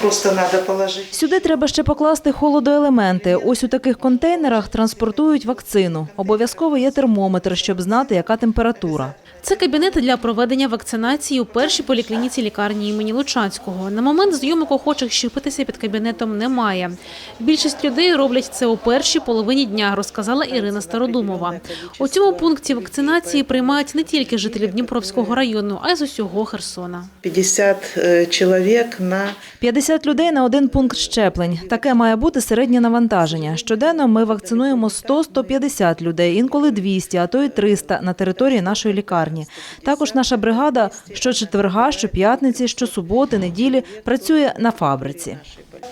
просто надо положить. Сюди треба ще покласти холодоелементи. Ось у таких контейнерах транспортують вакцину. Обов'язково є термометр, щоб знати, яка температура. Це кабінет для проведення вакцинації у першій поліклініці лікарні імені Лучанського. На момент зйомок охочих щепитися під кабінетом немає. Більшість людей роблять це у першій половині дня, розказала Ірина Стародумова. У цьому пункті вакцинації приймають не тільки жителів Дніпровського району, а й з усього Херсона. 50 э, человек на 50 людей на один пункт щеплень. Таке має бути середнє навантаження. Щоденно ми вакцинуємо 100-150 людей, інколи 200, а то й 300 на території нашої лікарні. Також наша бригада щочетверга, щоп'ятниці, щосуботи, неділі працює на фабриці.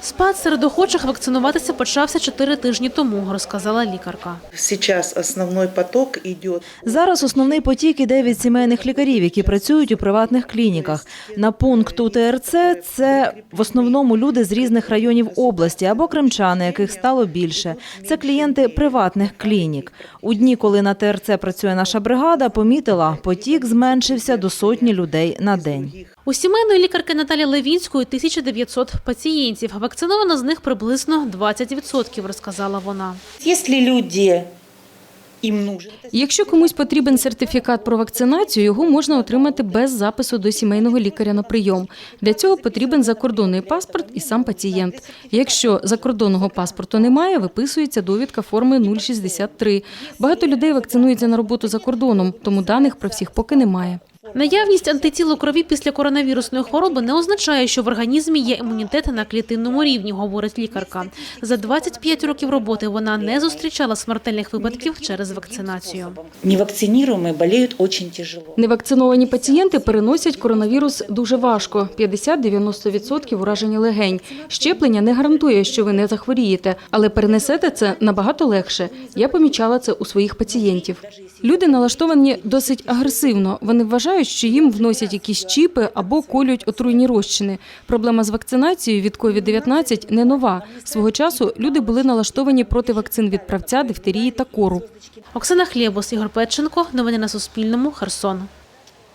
Спад серед охочих вакцинуватися почався чотири тижні тому, розказала лікарка. сейчас основной поток идет. Зараз основний потік іде від сімейних лікарів, які працюють у приватних клініках. На пункт УТРЦ це в основному люди з різних районів області або кримчани, яких стало більше. Це клієнти приватних клінік. У дні, коли на ТРЦ працює наша бригада, помітила, потік зменшився до сотні людей на день. У сімейної лікарки Наталі Левінської 1900 пацієнтів. Вакциновано з них приблизно 20%, розказала вона. Если люди Якщо комусь потрібен сертифікат про вакцинацію, його можна отримати без запису до сімейного лікаря на прийом. Для цього потрібен закордонний паспорт і сам пацієнт. Якщо закордонного паспорту немає, виписується довідка форми 063. Багато людей вакцинуються на роботу за кордоном, тому даних про всіх поки немає. Наявність антитіл у крові після коронавірусної хвороби не означає, що в організмі є імунітет на клітинному рівні, говорить лікарка. За 25 років роботи вона не зустрічала смертельних випадків через вакцинацію. невакцинируемые болеют очень тяжело. Невакциновані пацієнти переносять коронавірус дуже важко – 50-90% ураження легень. Щеплення не гарантує, що ви не захворієте, але перенесете це набагато легше. Я помічала це у своїх пацієнтів. Люди налаштовані досить агресивно. Вони вважають, що їм вносять якісь чіпи або колють отруйні розчини. Проблема з вакцинацією від COVID-19 не нова. Свого часу люди були налаштовані проти вакцин від правця, дифтерії та кору. Оксана Хлєбус, Ігор Петченко. Новини на Суспільному. Херсон.